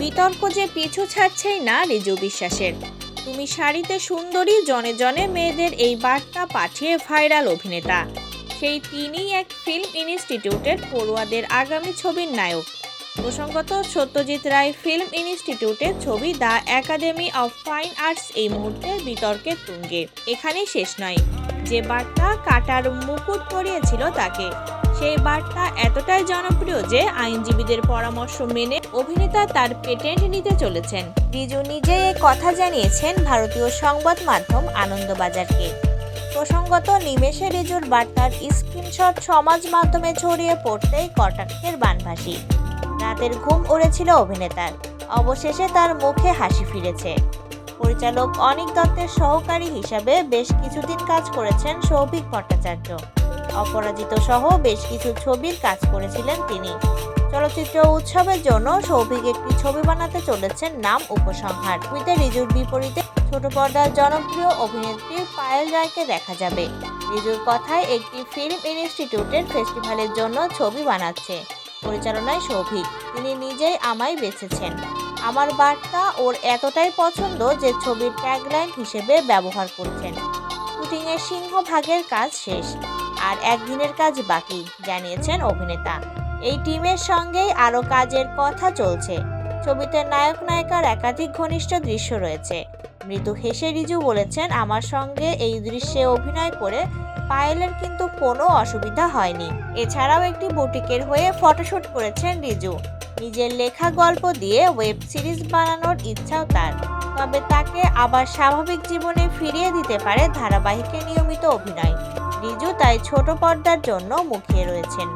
বিতর্ক যে পিছু ছাড়ছেই না রিজু বিশ্বাসের। তুমি শাড়িতে সুন্দরী জনে জনে মেয়েদের এই বার্তা পাঠিয়ে ভাইরাল অভিনেতা। সেই তিনিই এক ফিল্ম ইনস্টিটিউটের পড়ুয়াদের আগামী ছবির নায়ক। প্রসঙ্গত সত্যজিৎ রায় ফিল্ম ইনস্টিটিউটের ছবি the academy of fine arts এই মুহূর্তে বিতর্কের তুঙ্গে। এখানেই শেষ নয়। যে বার্তা কাটার মুকুট পরিয়েছিল তাকে সেই বার্তা এতটাই জনপ্রিয় যে আইনজীবীদের পরামর্শ মেনে অভিনেতা তার পেটেন্ট নিতে চলেছেন। রিজু নিজেই এ কথা জানিয়েছেন ভারতীয় সংবাদ মাধ্যম আনন্দবাজারকে। প্রসঙ্গত, নিমেষে রিজুর বার্তার স্ক্রিনশট সমাজ মাধ্যমে ছড়িয়ে পড়তেই কটাক্ষের বানভাসি। রাতের ঘুম উড়েছিল অভিনেতার। অবশেষে তার মুখে হাসি ফিরেছে। পরিচালক অনিক দত্তের সহকারী হিসাবে বেশ কিছুদিন কাজ করেছেন সৌভিক ভট্টাচার্য। অপরাজিত সহ বেশ কিছু ছবির কাজ করেছিলেন তিনি। চলচ্চিত্র উৎসবের জন্য সৌভিক একটি ছবি বানাতে চলেছেন নাম উপসংহার। ছবিতে রিজুর বিপরীতে ছোট পর্দার জনপ্রিয় অভিনেত্রী পায়েল রায়কে দেখা যাবে। রিজুর কথায় একটি ফিল্ম ইনস্টিটিউটের ফেস্টিভ্যালের জন্য ছবি বানাচ্ছে পরিচালনায় সৌভিক। তিনি নিজেই আমায় বেছেছেন। আমার বার্তা ওর এতটাই পছন্দ যে ছবির ট্যাগলাইন হিসেবে ব্যবহার করছেন। শুটিংয়ের সিংহভাগের কাজ শেষ। আর একদিনের কাজ বাকি, জানিয়েছেন অভিনেতা। এই টিমের সঙ্গেই আরও কাজের কথা চলছে। ছবিতে নায়ক নায়িকার একাধিক ঘনিষ্ঠ দৃশ্য রয়েছে। মৃদু হেসে রিজু বলেছেন, আমার সঙ্গে এই দৃশ্যে অভিনয় করে পায়েলের কিন্তু কোনো অসুবিধা হয়নি। এছাড়াও একটি বুটিকের হয়ে ফটোশুট করেছেন রিজু। নিজের লেখা গল্প দিয়ে ওয়েব সিরিজ বানানোর ইচ্ছাও তার। তবে তাকে আবার স্বাভাবিক জীবনে ফিরিয়ে দিতে পারে ধারাবাহিকে নিয়মিত অভিনয়। রিজু তাই ছোট পর্দার জন্য মুখিয়ে রয়েছেন।